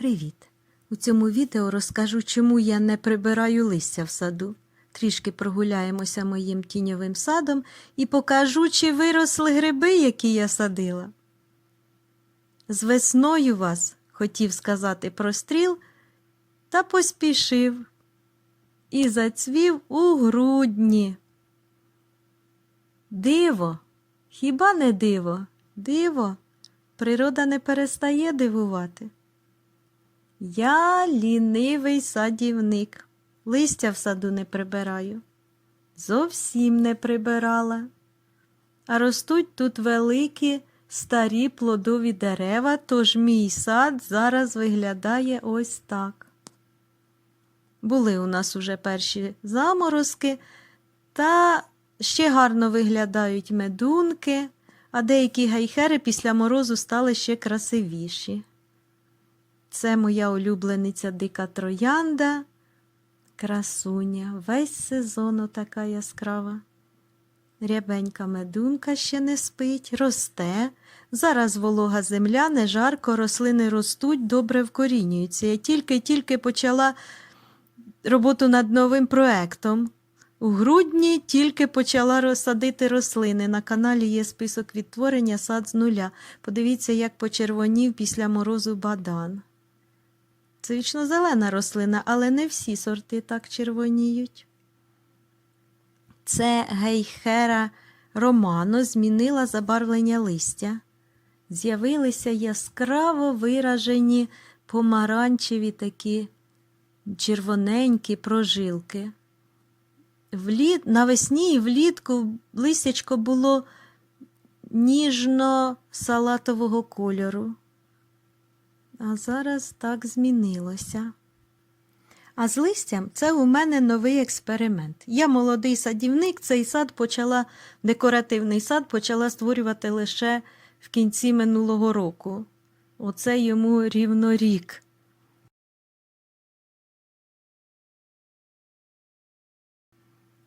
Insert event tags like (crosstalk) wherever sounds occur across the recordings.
Привіт! У цьому відео розкажу, чому я не прибираю листя в саду. Трішки прогуляємося моїм тіньовим садом і покажу, чи виросли гриби, які я садила. З весною вас, хотів сказати простріл, та поспішив і зацвів у грудні. Диво, хіба не диво? Диво, природа не перестає дивувати. Я лінивий садівник, листя в саду не прибираю. Зовсім не прибирала. А ростуть тут великі старі плодові дерева, тож мій сад зараз виглядає ось так. Були у нас уже перші заморозки, та ще гарно виглядають медунки, а деякі гайхери після морозу стали ще красивіші. Це моя улюблениця дика троянда, красуня, весь сезон така яскрава. Рябенька медунка ще не спить, росте. Зараз волога земля, не жарко, рослини ростуть, добре вкорінюються. Я тільки-тільки почала роботу над новим проектом. У грудні тільки почала розсадити рослини. На каналі є список відтворення сад з нуля. Подивіться, як почервонів після морозу бадан. Це вічно-зелена рослина, але не всі сорти так червоніють. Це гейхера романо змінила забарвлення листя. З'явилися яскраво виражені помаранчеві такі червоненькі прожилки. Вліт... Навесні і влітку листячко було ніжно-салатового кольору. А зараз так змінилося. А з листям це у мене новий експеримент. Я молодий садівник, цей сад почала, декоративний сад почала створювати лише в кінці минулого року. Оце йому рівно рік.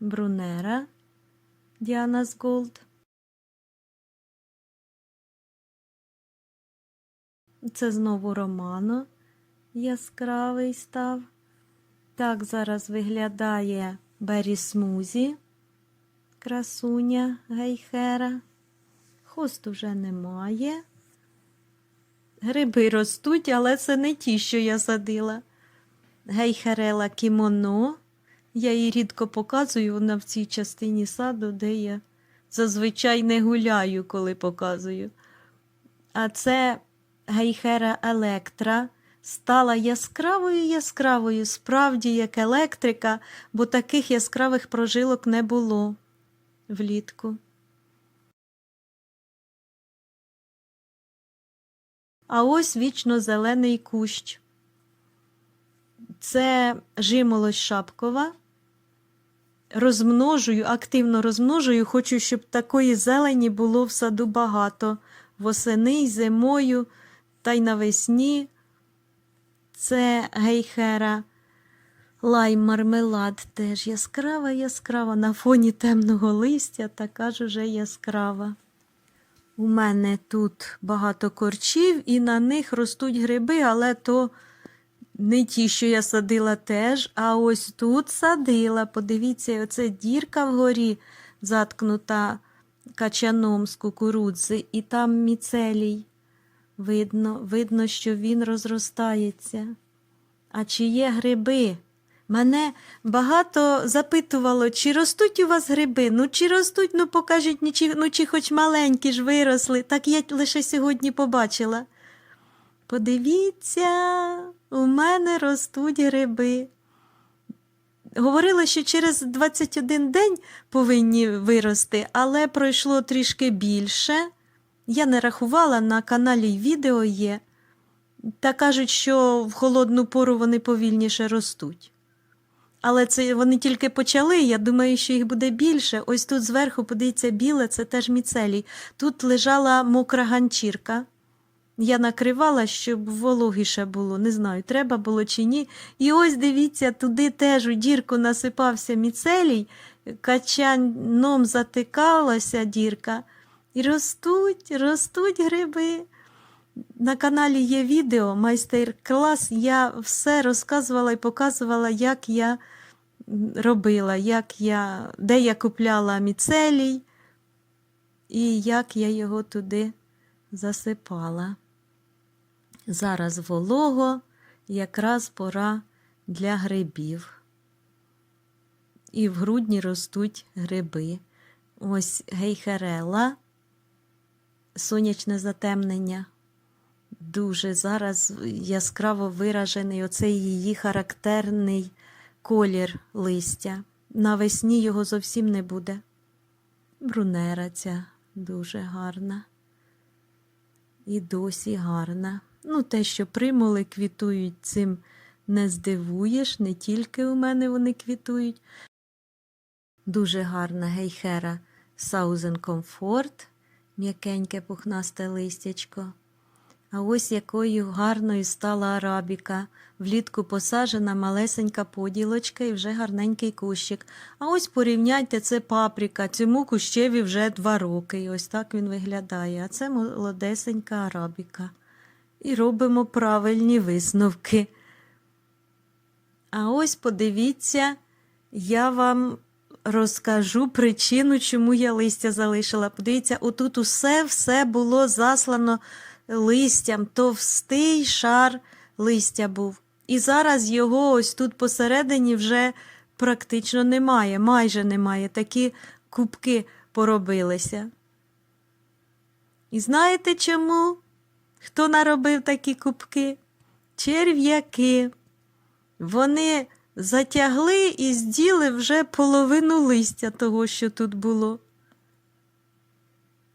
Брунера Діанас Голд. Це знову Романо яскравий став. Так зараз виглядає Бері Смузі, красуня гейхера. Хосту вже немає. Гриби ростуть, але це не ті, що я садила. Гейхерела кімоно. Я її рідко показую, вона в цій частині саду, де я зазвичай не гуляю, коли показую. А це гейхера електра стала яскравою яскравою, справді як електрика, бо таких яскравих прожилок не було влітку. А ось вічно зелений кущ. Це жимолость шапкова. Розмножую, активно розмножую, хочу, щоб такої зелені було в саду багато. Восени й зимою та й навесні. Це гейхера лайм мармелад теж яскрава, яскрава. На фоні темного листя така ж уже яскрава. У мене тут багато корчів, і на них ростуть гриби, але то не ті, що я садила теж, а ось тут садила. Подивіться, оце дірка вгорі заткнута качаном з кукурудзи, і там міцелій. Видно, видно, що він розростається. А чи є гриби? Мене багато запитувало, чи ростуть у вас гриби? Ну, чи ростуть, ну покажіть, ну, чи, ну, чи хоч маленькі ж виросли. Так я лише сьогодні побачила. Подивіться, у мене ростуть гриби. Говорила, що через 21 день повинні вирости, але пройшло трішки більше. Я не рахувала, на каналі відео є. Та кажуть, що в холодну пору вони повільніше ростуть. Але це вони тільки почали, я думаю, що їх буде більше. Ось тут зверху, подивіться, біле, це теж міцелій. Тут лежала мокра ганчірка. Я накривала, щоб вологіше було. Не знаю, треба було чи ні. І ось дивіться, туди теж у дірку насипався міцелій, качаном затикалася дірка. І ростуть, ростуть гриби. На каналі є відео, майстер-клас. Я все розказувала і показувала, як я робила, як я, де я купляла міцелій і як я його туди засипала. Зараз волого, якраз пора для грибів. І в грудні ростуть гриби. Ось гейхерела, сонячне затемнення. Дуже зараз яскраво виражений оцей її характерний колір листя. Навесні його зовсім не буде. Брунера ця дуже гарна. І досі гарна. Ну, те, що примули квітують, цим не здивуєш, не тільки у мене вони квітують. Дуже гарна гейхера Southern Comfort, м'якеньке пухнасте листячко. А ось якою гарною стала арабіка. Влітку посаджена малесенька поділочка і вже гарненький кущик. А ось порівняйте, це паприка. Цьому кущеві вже два роки. І ось так він виглядає. А це молодесенька арабіка. І робимо правильні висновки. А ось подивіться, я вам розкажу причину, чому я листя залишила. Подивіться, отут усе все було заслано листям, товстий шар листя був. І зараз його ось тут посередині вже практично немає, майже немає. Такі кубки поробилися. І знаєте чому? Хто наробив такі кубки? Черв'яки. Вони затягли і зділи вже половину листя того, що тут було.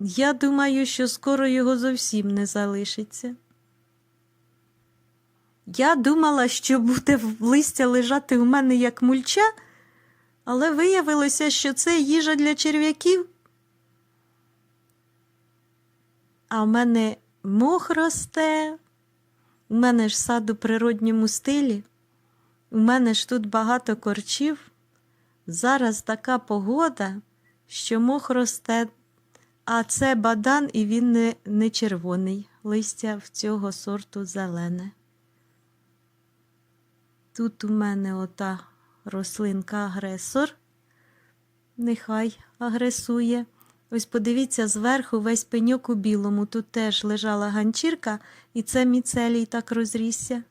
Я думаю, що скоро його зовсім не залишиться. Я думала, що буде листя лежати у мене як мульча, але виявилося, що це їжа для черв'яків. А в мене мох росте, у мене ж сад у природньому стилі, у мене ж тут багато корчів. Зараз така погода, що мох росте, а це бадан, і він не, не червоний. Листя в цього сорту зелене. Тут у мене ота рослинка агресор. Нехай агресує. Ось подивіться, зверху весь пеньок у білому. Тут теж лежала ганчірка, і це міцелій так розрісся.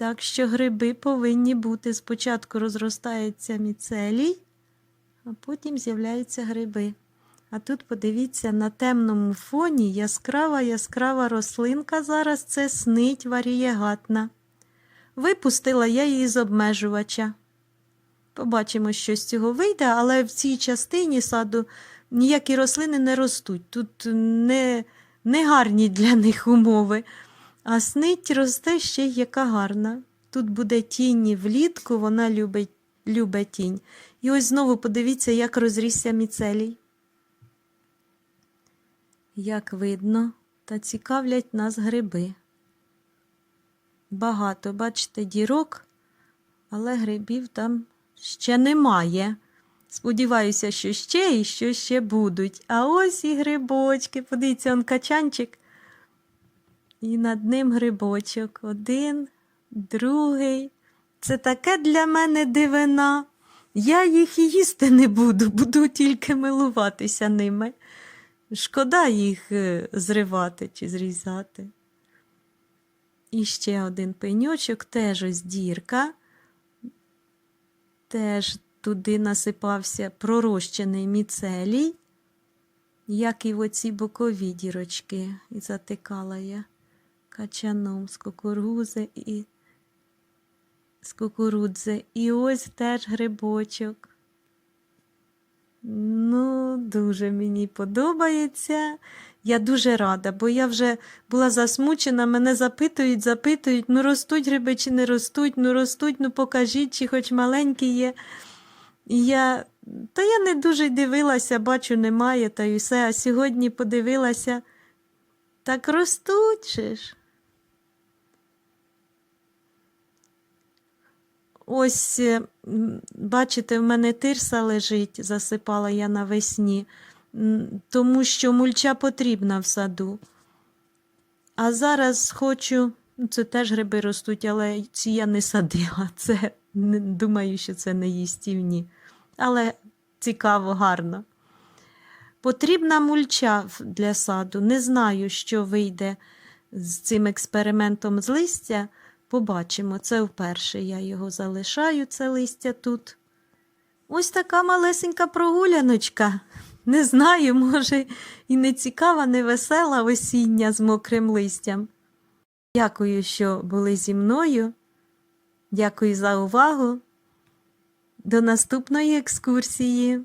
Так що гриби повинні бути. Спочатку розростається міцелій, а потім з'являються гриби. А тут подивіться, на темному фоні яскрава яскрава рослинка зараз це снить варієгатна. Випустила я її з обмежувача. Побачимо, що з цього вийде, але в цій частині саду ніякі рослини не ростуть. Тут не, не гарні для них умови. А снить росте ще й яка гарна. Тут буде тінь влітку, вона любить, любить тінь. І ось знову подивіться, як розрісся міцелій. Як видно, та цікавлять нас гриби. Багато, бачите, дірок, але грибів там ще немає. Сподіваюся, що ще і що ще будуть. А ось і грибочки. Подивіться, он качанчик. І над ним грибочок. Один, другий. Це таке для мене дивина. Я їх і їсти не буду, (laughs) буду тільки милуватися ними. Шкода їх е, зривати чи зрізати. І ще один пеньочок, теж ось дірка. Теж туди насипався пророщений міцелій, як і в оці бокові дірочки. І затикала я качаном з кукурузи і з кукурудзи. І ось теж грибочок. Ну, дуже мені подобається. Я дуже рада, бо я вже була засмучена, мене запитують, запитують, ну ростуть гриби чи не ростуть, ну ростуть, ну покажіть, чи хоч маленькі є. Я, Та я не дуже дивилася, бачу, немає, та й все. А сьогодні подивилася, так ростуть ж. Ось, е, бачите, в мене тирса лежить, засипала я навесні, тому що мульча потрібна в саду. А зараз хочу, ну, це теж гриби ростуть, але ці я не садила. (laughs) Це думаю, що це не їстівні. Але цікаво, гарно. Потрібна мульча для саду. Не знаю, що вийде з цим експериментом з листя. Побачимо. Це вперше я його залишаю, це листя тут. Ось така малесенька прогуляночка. Не знаю, може, і не цікава, не весела осіння з мокрим листям. Дякую, що були зі мною. Дякую за увагу. До наступної екскурсії.